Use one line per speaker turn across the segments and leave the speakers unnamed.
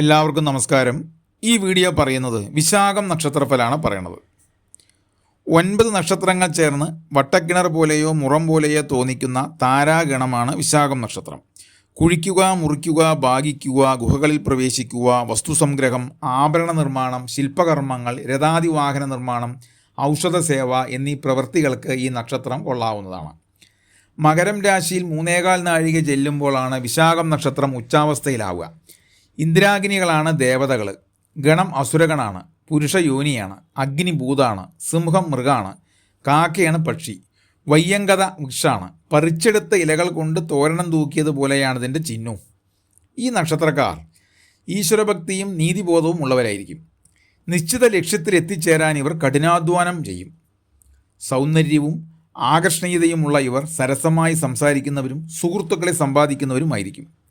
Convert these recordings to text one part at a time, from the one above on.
എല്ലാവർക്കും നമസ്കാരം. ഈ വീഡിയോ പറയുന്നത് വിശാഖം നക്ഷത്രഫലാണ് പറയണത്. ഒൻപത് നക്ഷത്രങ്ങൾ ചേർന്ന് വട്ടക്കിണർ പോലെയോ മുറം പോലെയോ തോന്നിക്കുന്ന താരാഗണമാണ് വിശാഖം നക്ഷത്രം. കുഴിക്കുക മുറിക്കുക ഭാഗിക്കുക ഗുഹകളിൽ പ്രവേശിക്കുക വസ്തുസംഗ്രഹം ആഭരണ നിർമ്മാണം ശില്പകർമ്മങ്ങൾ രഥാതിവാഹന നിർമ്മാണം ഔഷധ സേവ എന്നീ പ്രവൃത്തികൾക്ക് ഈ നക്ഷത്രം കൊള്ളാവുന്നതാണ്. മകരം രാശിയിൽ മൂന്നേകാൽ നാഴിക ചെല്ലുമ്പോഴാണ് വിശാഖം നക്ഷത്രം ഉച്ചാവസ്ഥയിലാവുക. ഇന്ദ്രാഗ്നികളാണ് ദേവതകൾ ഗണം അസുരഗണാണ് പുരുഷ യോനിയാണ് അഗ്നി ഭൂതാണ് സിംഹം മൃഗാണ് കാക്കയാണ് പക്ഷി വയ്യങ്കത വൃക്ഷാണ്. പറിച്ചെടുത്ത ഇലകൾ കൊണ്ട് തോരണം തൂക്കിയതുപോലെയാണ് ഇതിന്റെ ചിഹ്നവും. ഈ നക്ഷത്രക്കാർ ഈശ്വരഭക്തിയും നീതിബോധവും ഉള്ളവരായിരിക്കും. നിശ്ചിത ലക്ഷ്യത്തിൽ എത്തിച്ചേരാൻ ഇവർ കഠിനാധ്വാനം ചെയ്യും. സൗന്ദര്യവും ആകർഷണീയതയുമുള്ള ഇവർ സരസമായി സംസാരിക്കുന്നവരും സുഹൃത്തുക്കളെ സമ്പാദിക്കുന്നവരുമായിരിക്കും.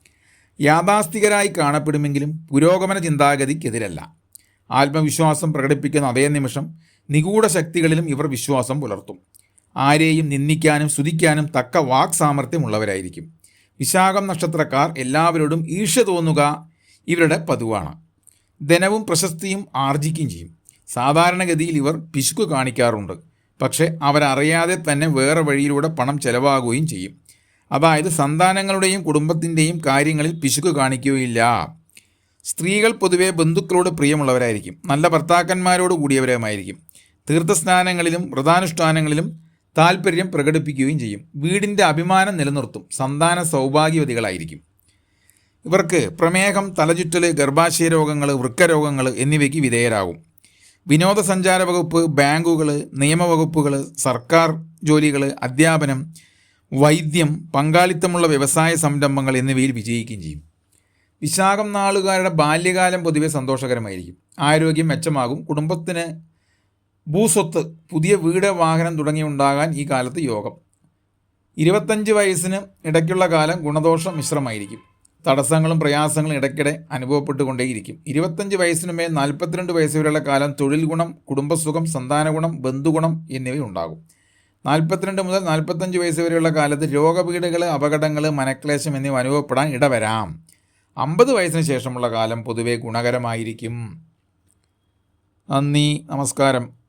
യാഥാസ്ഥികരായി കാണപ്പെടുമെങ്കിലും പുരോഗമന ചിന്താഗതിക്കെതിരല്ല. ആത്മവിശ്വാസം പ്രകടിപ്പിക്കുന്ന അതേ നിമിഷം നിഗൂഢ ശക്തികളിലും ഇവർ വിശ്വാസം പുലർത്തും. ആരെയും നിന്ദിക്കാനും സ്തുതിക്കാനും തക്ക വാക് സാമർഥ്യമുള്ളവരായിരിക്കും വിശാഖം നക്ഷത്രക്കാർ എല്ലാവരോടും ഈർഷ്യ തോന്നുക ഇവരുടെ പതിവാണ്. ധനവും പ്രശസ്തിയും ആർജിക്കുകയും ചെയ്യും. സാധാരണഗതിയിൽ ഇവർ പിശുക്ക് കാണിക്കാറുണ്ട്. പക്ഷേ അവരറിയാതെ തന്നെ വേറെ വഴിയിലൂടെ പണം ചെലവാകുകയും ചെയ്യും. അതായത് സന്താനങ്ങളുടെയും കുടുംബത്തിന്റെയും കാര്യങ്ങളിൽ പിശുക്ക് കാണിക്കുകയില്ല. സ്ത്രീകൾ പൊതുവെ ബന്ധുക്കളോട് പ്രിയമുള്ളവരായിരിക്കും. നല്ല ഭർത്താക്കന്മാരോട് കൂടിയവരുമായിരിക്കും. തീർത്ഥസ്നാനങ്ങളിലും വ്രതാനുഷ്ഠാനങ്ങളിലും താല്പര്യം പ്രകടിപ്പിക്കുകയും ചെയ്യും. വീടിന്റെ അഭിമാനം നിലനിർത്തും. സന്താന സൗഭാഗ്യവതികളായിരിക്കും. ഇവർക്ക് പ്രമേഹം തലചുറ്റൽ ഗർഭാശയ രോഗങ്ങൾ വൃക്കരോഗങ്ങൾ എന്നിവയ്ക്ക് വിധേയരാകും. വിനോദസഞ്ചാര വകുപ്പ് ബാങ്കുകൾ നിയമവകുപ്പുകൾ സർക്കാർ ജോലികൾ അധ്യാപനം വൈദ്യം പങ്കാളിത്തമുള്ള വ്യവസായ സംരംഭങ്ങൾ എന്നിവയിൽ വിജയിക്കുകയും ചെയ്യും. വിശാഖം നാളുകാരുടെ ബാല്യകാലം പൊതുവെ സന്തോഷകരമായിരിക്കും. ആരോഗ്യം മെച്ചമാകും. കുടുംബത്തിന് ഭൂസ്വത്ത് പുതിയ വീട് വാഹനം തുടങ്ങിയുണ്ടാകാൻ ഈ കാലത്ത് യോഗം. ഇരുപത്തഞ്ച് വയസ്സിന് ഇടയ്ക്കുള്ള കാലം ഗുണദോഷ മിശ്രമായിരിക്കും. തടസ്സങ്ങളും പ്രയാസങ്ങളും ഇടയ്ക്കിടെ അനുഭവപ്പെട്ടുകൊണ്ടേയിരിക്കും. ഇരുപത്തഞ്ച് വയസ്സിനുമേ നാൽപ്പത്തിരണ്ട് വയസ്സ് വരെയുള്ള കാലം തൊഴിൽ ഗുണം കുടുംബസുഖം സന്താന ഗുണം ബന്ധുഗുണം എന്നിവയുണ്ടാകും. നാൽപ്പത്തിരണ്ട് മുതൽ നാൽപ്പത്തഞ്ച് വയസ്സ് വരെയുള്ള കാലത്ത് രോഗപീഠകൾ അപകടങ്ങൾ മനക്ലേശം എന്നിവ അനുഭവപ്പെടാൻ ഇടവരാം. അമ്പത് വയസ്സിന് ശേഷമുള്ള കാലം പൊതുവെ ഗുണകരമായിരിക്കും. നന്ദി നമസ്കാരം.